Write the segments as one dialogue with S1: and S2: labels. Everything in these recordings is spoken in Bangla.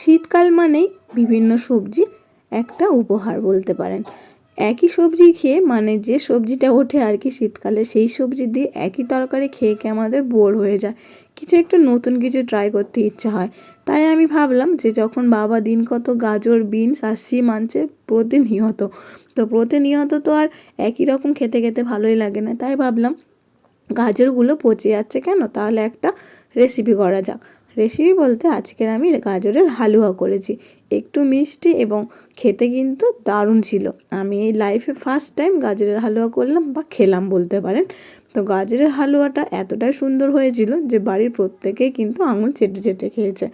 S1: শীতকাল মানেই বিভিন্ন সবজি একটা উপহার বলতে পারেন। একই সবজি খেয়ে মানে যে সবজিটা ওঠে আর কি শীতকালে সেই সবজি দিয়ে একই তরকারি খেয়ে খেয়ে আমাদের বোর হয়ে যায়। কিছু একটু নতুন কিছু ট্রাই করতে ইচ্ছা হয়। তাই আমি ভাবলাম যে যখন বাবা দিন কত গাজর বিনস আর শিম আনছে প্রতিনিয়ত, তো প্রতিনিয়ত তো আর একই রকম খেতে খেতে ভালোই লাগে না। তাই ভাবলাম গাজরগুলো পচে যাচ্ছে কেন? তাহলে একটা রেসিপি করা যাক। রেসিপি বলতে আজকের আমি গাজরের হালুয়া করেছি। একটু মিষ্টি এবং খেতে কিন্তু দারুণ ছিল। আমি এই লাইফে ফার্স্ট টাইম গাজরের হালুয়া করলাম বা খেলাম বলতে পারেন। তো গাজরের হালুয়াটা এতটাই সুন্দর হয়েছিল যে বাড়ির প্রত্যেকেই কিন্তু আঙুল চেটে চেটে খেয়েছে।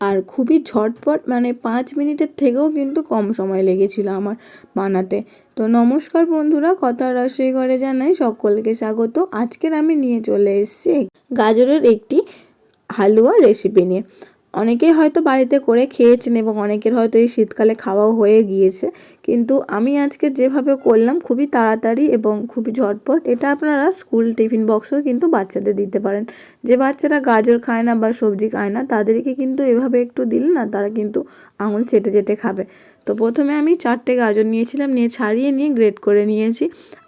S1: আর খুবই ঝটপট মানে পাঁচ মিনিটের থেকেও কিন্তু কম সময় লেগেছিল আমার বানাতে। তো নমস্কার বন্ধুরা, কথা রসই করে জানাই সকলকে স্বাগত। আজকের আমি নিয়ে চলে এসেছি গাজরের একটি হালুয়া রেসিপি নিয়ে। অনেকেই হয়তো বাড়িতে করে খেয়েছেন এবং অনেকের হয়তো এই শীতকালে খাওয়াও হয়ে গিয়েছে। কিন্তু আমি আজকে যেভাবে করলাম খুবই তাড়াতাড়ি এবং খুবই ঝটপট। এটা আপনারা স্কুল টিফিন বক্সেও কিন্তু বাচ্চাদের দিতে পারেন। যে বাচ্চারা গাজর খায় না বা সবজি খায় না, তাদেরকে কিন্তু এভাবে একটু দিলে না তারা কিন্তু আঙুল চেটে চেটে খাবে। তো প্রথমে আমি চারটে গাজর নিয়েছিলাম, নিয়ে ছাড়িয়ে নিয়ে গ্রেট করে নিয়েছি।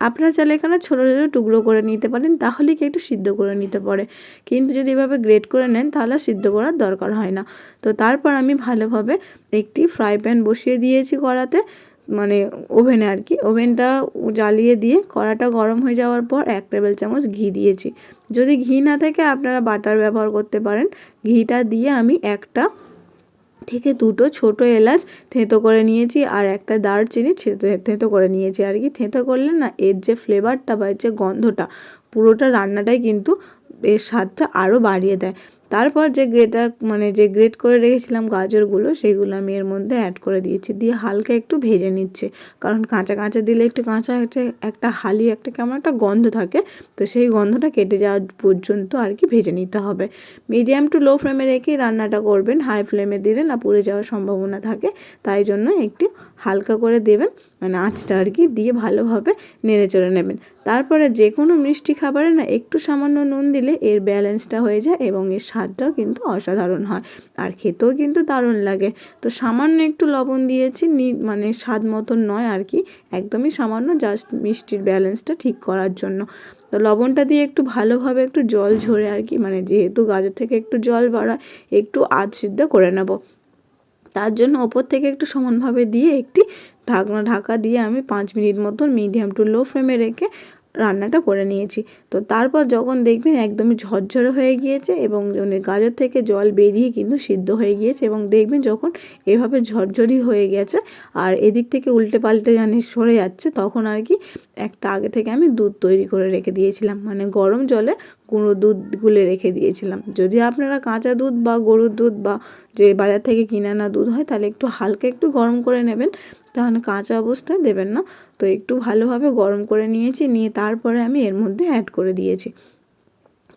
S1: আপনারা চাইলে এখানে ছোটো ছোটো টুকরো করে নিতে পারেন, তাহলে কি একটু সিদ্ধ করে নিতে পারে। কিন্তু যদি এভাবে গ্রেট করে নেন, তাহলে সিদ্ধ করার দরকার হয় না। তো তারপর আমি ভালোভাবে একটি ফ্রাই প্যান বসিয়ে দিয়েছি কড়াতে মানে ওভেনে আর কি। ওভেনটা জ্বালিয়ে দিয়ে কড়াটা গরম হয়ে যাওয়ার পর এক টেবিল চামচ ঘি দিয়েছি। যদি ঘি না থাকে, আপনারা বাটার ব্যবহার করতে পারেন। ঘিটা দিয়ে আমি একটা থেকে দুটো ছোট এলাচ থেঁতো করে নিয়েছি আর একটা দারচিনি থেঁতো করে নিয়েছি। আর কি থেঁতো করলে না এর যে ফ্লেভারটা বা এর যে গন্ধটা, পুরোটা রান্নাটাই কিন্তু এর স্বাদটা আরও বাড়িয়ে দেয়। তারপর যে গ্রেটার মানে যে গ্রেট করে রেখেছিলাম গাজরগুলো, সেগুলো আমি এর মধ্যে অ্যাড করে দিয়েছি। দিয়ে হালকা একটু ভেজে নিচ্ছে। কারণ কাঁচা কাঁচা দিলে একটু কাঁচা হচ্ছে একটা হালি, একটা কেমন একটা গন্ধ থাকে, তো সেই গন্ধটা কেটে যাওয়া পর্যন্ত আর কি ভেজে নিতে হবে। মিডিয়াম টু লো ফ্লেমে রেখেই রান্নাটা করবেন। হাই ফ্লেমে দিলে না পুড়ে যাওয়ার সম্ভাবনা থাকে। তাই জন্য একটু হালকা করে দেবেন মানে আঁচটা আর কি, দিয়ে ভালোভাবে নেড়ে চড়ে নেবেন। তারপরে যে কোনো মিষ্টি খাবারে না একটু সামান্য নুন দিলে এর ব্যালেন্সটা হয়ে যায় এবং এর স্বাদটাও কিন্তু অসাধারণ হয়। আর খেতেও কিন্তু দারুণ লাগে। তো সামান্য একটু লবণ দিয়েছি মানে স্বাদ মতন নয় আর কি, একদমই সামান্য জাস্ট মিষ্টির ব্যালেন্সটা ঠিক করার জন্য। তো লবণটা দিয়ে একটু ভালোভাবে একটু জল ঝরে আর কি মানে যেহেতু গাজর থেকে একটু জল বাড়ায় একটু আধ সিদ্ধ করে নেব। তার জন্য ওপর থেকে একটু সমানভাবে দিয়ে একটি ঢাকনা ঢাকা দিয়ে আমি পাঁচ মিনিট মতন মিডিয়াম টু লো ফ্লেমে রেখে রান্নাটা করে নিয়েছি। তো তারপর যখন দেখবেন একদমই ঝরঝরে হয়ে গিয়েছে এবং মানে গাজর থেকে জল বেরিয়ে কিন্তু সিদ্ধ হয়ে গিয়েছে এবং দেখবেন যখন এভাবে ঝরঝরি হয়ে গেছে আর এদিক থেকে উল্টে পাল্টে জানি সরে যাচ্ছে, তখন আর কি একটা আগে থেকে আমি দুধ তৈরি করে রেখে দিয়েছিলাম। মানে গরম জলে গুঁড়ো দুধ গুলে রেখে দিয়েছিলাম। যদি আপনারা কাঁচা দুধ বা গরুর দুধ বা যে বাজার থেকে কিনে আনা দুধ হয়, তাহলে একটু হালকা একটু গরম করে নেবেন। তাহলে কাঁচা অবস্থায় দেবেন না। তো একটু ভালোভাবে গরম করে নিয়েছি, নিয়ে তারপরে আমি এর মধ্যে অ্যাড করে দিয়েছি।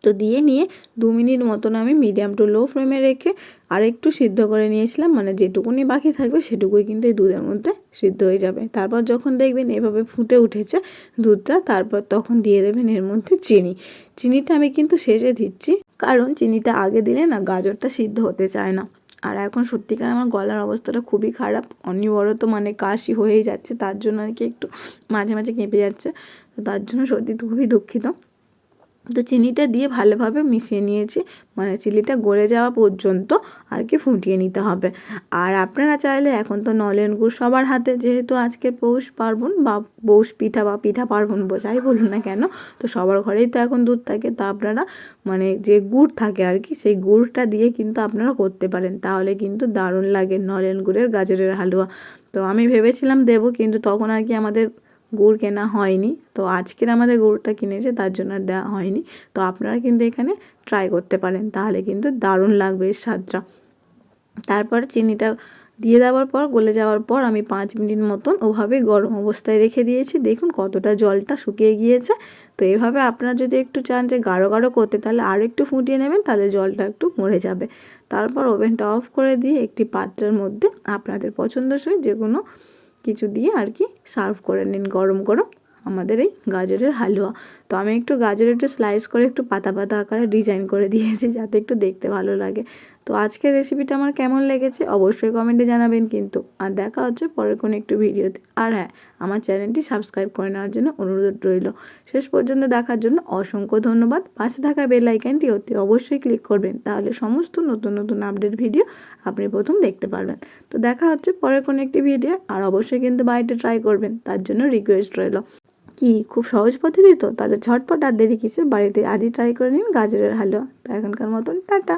S1: তো দিয়ে নিয়ে দু মিনিট মতন আমি মিডিয়াম টু লো ফ্লেমে রেখে আর একটু সিদ্ধ করে নিয়েছিলাম মানে যেটুকুনি বাকি থাকবে সেটুকুই কিন্তু এই দুধের মধ্যে সিদ্ধ হয়ে যাবে। তারপর যখন দেখবেন এভাবে ফুটে উঠেছে দুধটা, তারপর তখন দিয়ে দেবেন এর মধ্যে চিনি। চিনিটা আমি কিন্তু শেষে দিচ্ছি, কারণ চিনিটা আগে দিলে না গাজরটা সিদ্ধ হতে চায় না। আর এখন সত্যিকার আমার গলার অবস্থাটা খুবই খারাপ। অনিবরত মানে কাশি হয়েই যাচ্ছে, তার জন্য আর কি একটু মাঝে মাঝে কেঁপে যাচ্ছে। তো তার জন্য সত্যি খুবই দুঃখিত। তো চিনিটা দিয়ে ভালোভাবে মিশিয়ে নিয়েছি। মানে চিলিটা গলে যাওয়া পর্যন্ত আর কি ফুটিয়ে নিতে হবে। আর আপনারা চাইলে এখন তো নলেন গুড় সবার হাতে, যেহেতু আজকে পৌষ পার্বণ বা পৌষ পিঠা বা পিঠা পার্বণ বোঝাই বলুন না কেন, তো সবার ঘরেই তো এখন দুধ থাকে। তো আপনারা মানে যে গুড় থাকে আর কি, সেই গুড়টা দিয়ে কিন্তু আপনারা করতে পারেন। তাহলে কিন্তু দারুণ লাগে নলেন গুড়ের গাজরের হালুয়া। তো আমি ভেবেছিলাম দেবো, কিন্তু তখন আর কি আমাদের গুড় কেনা হয়নি। তো আজকের আমাদের গুড়টা কিনেছে, তার জন্য দেওয়া হয়নি। তো আপনারা কিন্তু এখানে ট্রাই করতে পারেন, তাহলে কিন্তু দারুণ লাগবে এর স্বাদটা। তারপরে চিনিটা দিয়ে দেওয়ার পর, গলে যাওয়ার পর আমি পাঁচ মিনিট মতন ওভাবে গরম অবস্থায় রেখে দিয়েছি। দেখুন কতটা জলটা শুকিয়ে গিয়েছে। তো এভাবে আপনারা যদি একটু চান যে গাঢ় গাঢ় করতে, তাহলে আরও একটু ফুটিয়ে নেবেন, তাহলে জলটা একটু মরে যাবে। তারপর ওভেনটা অফ করে দিয়ে একটি পাত্রের মধ্যে আপনাদের পছন্দসই যে কোনো কিছু দিয়ে আর কি সার্ভ করে নিন গরম গরম আমাদের এই গাজরের হালুয়া। তো আমি একটু গাজর একটু স্লাইস করে একটু পাতা পাতা আকারে ডিজাইন করে দিয়েছি, যাতে একটু দেখতে ভালো লাগে। তো আজকের রেসিপিটা আমার কেমন লেগেছে অবশ্যই কমেন্টে জানাবেন কিন্তু। আর দেখা হচ্ছে পরের কোনো একটু ভিডিওতে আর হ্যাঁ আমার চ্যানেলটি সাবস্ক্রাইব করে নেওয়ার জন্য অনুরোধ রইল। শেষ পর্যন্ত দেখার জন্য অসংখ্য ধন্যবাদ। পাশে থাকা বেল আইকনটি অতি অবশ্যই ক্লিক করবেন, তাহলে সমস্ত নতুন নতুন আপডেট ভিডিও আপনি প্রথম দেখতে পারবেন। তো দেখা হচ্ছে পরের কোনো একটি ভিডিও আর অবশ্যই কিন্তু বাড়িতে ট্রাই করবেন, তার জন্য রিকোয়েস্ট রইল। কি? খুব সহজ পদ্ধতি তো? তাহলে ঝটপট আর দেরি কিসে বাড়িতে আজই ট্রাই করে নিন গাজরের হালুয়া। তো এখনকার মতন, টাটা।